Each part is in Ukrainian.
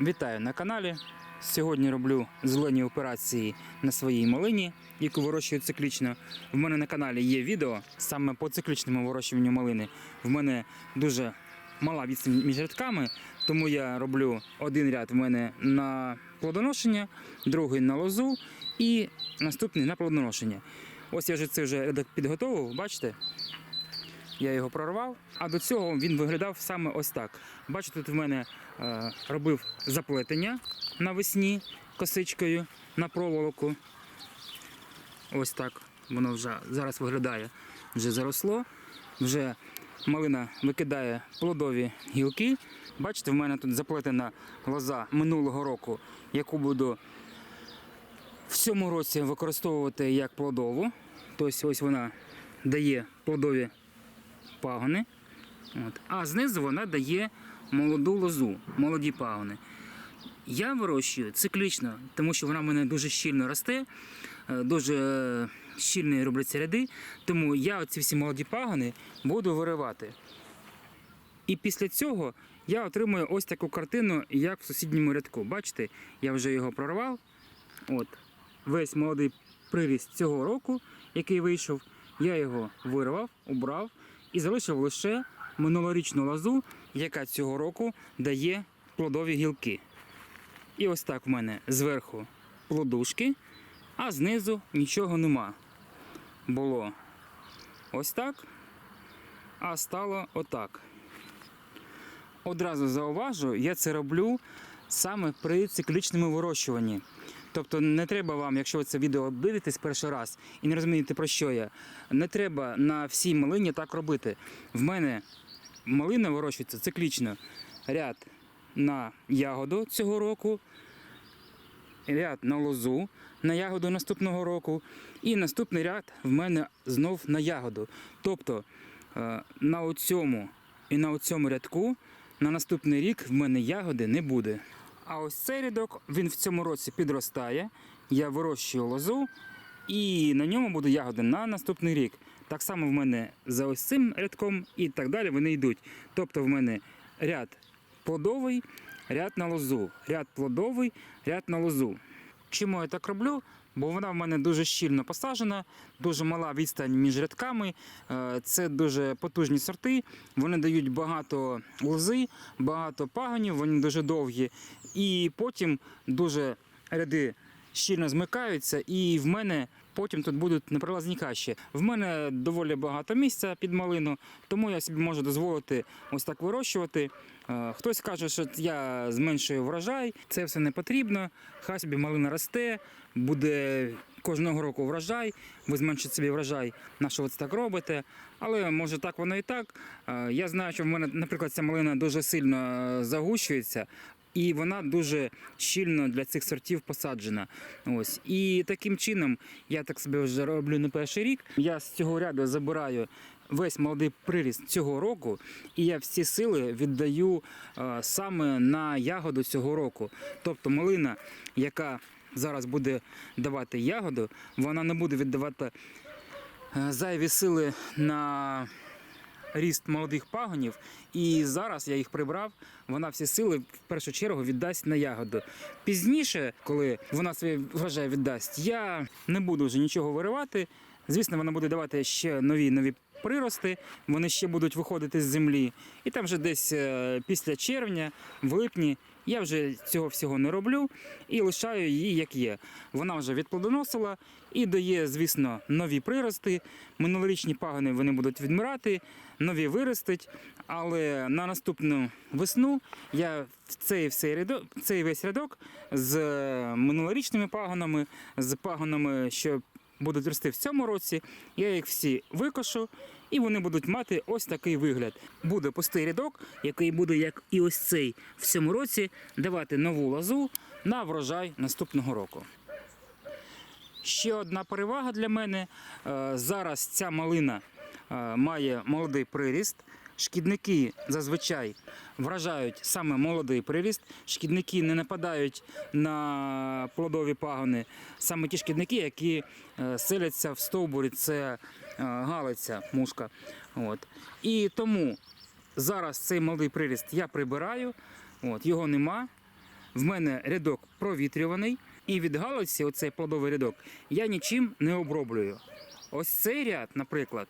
Вітаю на каналі. Сьогодні роблю зелені операції на своїй малині, яку вирощую циклічно. В мене на каналі є відео саме по циклічному вирощуванню малини. В мене дуже мала відстань між рядками, тому я роблю один ряд в мене на плодоношення, другий на лозу і наступний на плодоношення. Ось я вже це вже рядок підготовив, бачите? Я його прорвав, а до цього він виглядав саме ось так. Бачите, тут в мене е, робив заплетення навесні косичкою на проволоку. Ось так воно вже зараз виглядає. Вже заросло. Вже малина викидає плодові гілки. Бачите, в мене тут заплетена лоза минулого року, яку буду в цьому році використовувати як плодову. Тобто ось вона дає плодові пагони. От. А знизу вона дає молоду лозу, молоді пагони. Я вирощую циклічно, тому що вона в мене дуже щільно росте, е, дуже щільно робляться ряди. Тому я оці всі молоді пагони буду виривати. І після цього я отримую ось таку картину, як в сусідньому рядку. Бачите, я вже його прорвав. От, весь молодий приріст цього року, який вийшов, я його вирвав, убрав і залишив лише минулорічну лозу, яка цього року дає плодові гілки. І ось так в мене зверху плодушки, а знизу нічого нема. Було ось так, а стало отак. Одразу зауважу, я це роблю саме при циклічному вирощуванні. Тобто не треба вам, якщо ви це відео дивитесь перший раз і не розумієте про що я, не треба на всій малині так робити. В мене малина вирощується циклічно. Ряд на ягоду цього року, ряд на лозу на ягоду наступного року, і наступний ряд в мене знов на ягоду. Тобто е, на оцьому і на оцьому рядку на наступний рік в мене ягоди не буде. А ось цей рядок він в цьому році підростає. Я вирощую лозу, і на ньому буде ягоди на наступний рік. Так само в мене за ось цим рядком і так далі вони йдуть. Тобто в мене ряд плодовий, ряд на лозу, ряд плодовий, ряд на лозу. Чому я так роблю? Бо вона в мене дуже щільно посаджена, дуже мала відстань між рядками. Е, Це дуже потужні сорти. Вони дають багато лози, багато паганів, вони дуже довгі. І потім дуже ряди щільно змикаються, і в мене потім тут будуть непролазні каші. В мене доволі багато місця під малину, тому я собі можу дозволити ось так вирощувати. Е, Хтось каже, що я зменшую врожай, це все не потрібно. Хай собі малина росте, буде кожного року врожай, ви зменшите собі врожай, на що ви це так робите. Але може так воно і так. Е, Я знаю, що в мене, наприклад, ця малина дуже сильно е, загущується. І вона дуже щільно для цих сортів посаджена. Ось. І таким чином я так собі вже роблю не перший рік. Я з цього ряду забираю весь молодий приріст цього року, і я всі сили віддаю е, саме на ягоду цього року. Тобто малина, яка зараз буде давати ягоду, вона не буде віддавати е, зайві сили на ріст молодих пагонів, і зараз я їх прибрав. Вона всі сили в першу чергу віддасть на ягоду. Пізніше, коли вона своє врожай віддасть, я не буду вже нічого виривати. Звісно, вона буде давати ще нові нові прирости, вони ще будуть виходити з землі. І там вже десь е, після червня, в липні, я вже цього всього не роблю і лишаю її як є. Вона вже відплодоносила і дає, звісно, нові прирости. Минулорічні пагони вони будуть відмирати, нові виростуть. Але на наступну весну я цей, цей весь рядок з е, минулорічними пагонами, з пагонами, що будуть рости в цьому році, я їх всі викошу, і вони будуть мати ось такий вигляд. Буде пустий рядок, який буде, як і ось цей в цьому році, давати нову лозу на врожай наступного року. Ще одна перевага для мене. Е, Зараз ця малина е, має молодий приріст. Шкідники зазвичай вражають саме молодий приріст. Шкідники не нападають на плодові пагони. Саме ті шкідники, які е, селяться в стовбурі, це е, галиця, мушка. От. І тому зараз цей молодий приріст я прибираю, от, його нема. в мене рядок провітрюваний, і від галузі, оцей плодовий рядок, я нічим не оброблюю. Ось цей ряд, наприклад,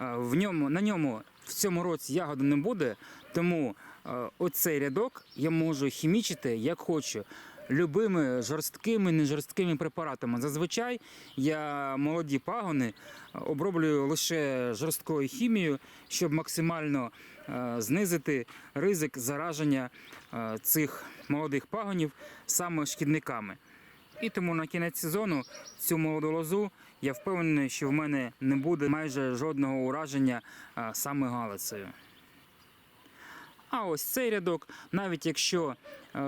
в ньому, на ньому в цьому році ягоди не буде, тому е, оцей рядок я можу хімічити як хочу. Любими жорсткими, нежорсткими препаратами. Зазвичай я молоді пагони е, оброблюю лише жорсткою хімією, щоб максимально е, знизити ризик зараження е, цих молодих пагонів саме шкідниками. І тому на кінець сезону цю молоду лозу я впевнений, що в мене не буде майже жодного ураження саме галицею. А ось цей рядок, навіть якщо е,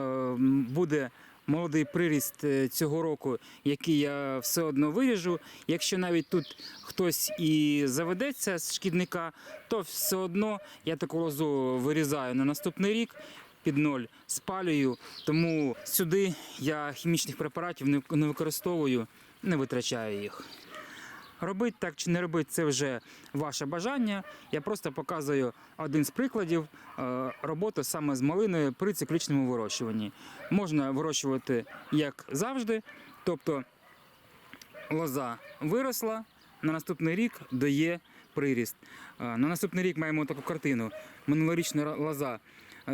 буде молодий приріст е, цього року, який я все одно виріжу, якщо навіть тут хтось і заведеться з шкідника, то все одно я таку лозу вирізаю на наступний рік. Під ноль спалюю, тому сюди я хімічних препаратів не використовую, не витрачаю їх. Робити так чи не робити, це вже ваше бажання. Я просто показую один з прикладів е, роботи саме з малиною при циклічному вирощуванні. Можна вирощувати як завжди, тобто лоза виросла, на наступний рік дає приріст. Е, На наступний рік маємо таку картину. Минулорічна лоза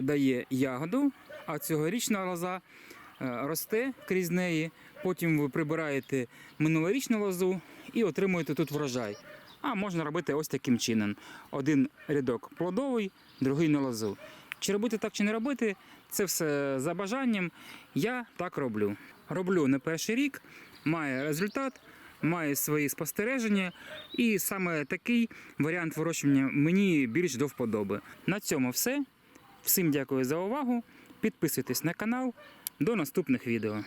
дає ягоду, а цьогорічна лоза е, росте крізь неї. Потім ви прибираєте минулорічну лозу і отримуєте тут врожай. А можна робити ось таким чином: один рядок плодовий, другий на лозу. Чи робити так, чи не робити, це все за бажанням. Я так роблю. Роблю не перший рік, має результат, має свої спостереження, і саме такий варіант вирощування мені більш до вподоби. На цьому все. Всім дякую за увагу. Підписуйтесь на канал. До наступних відео.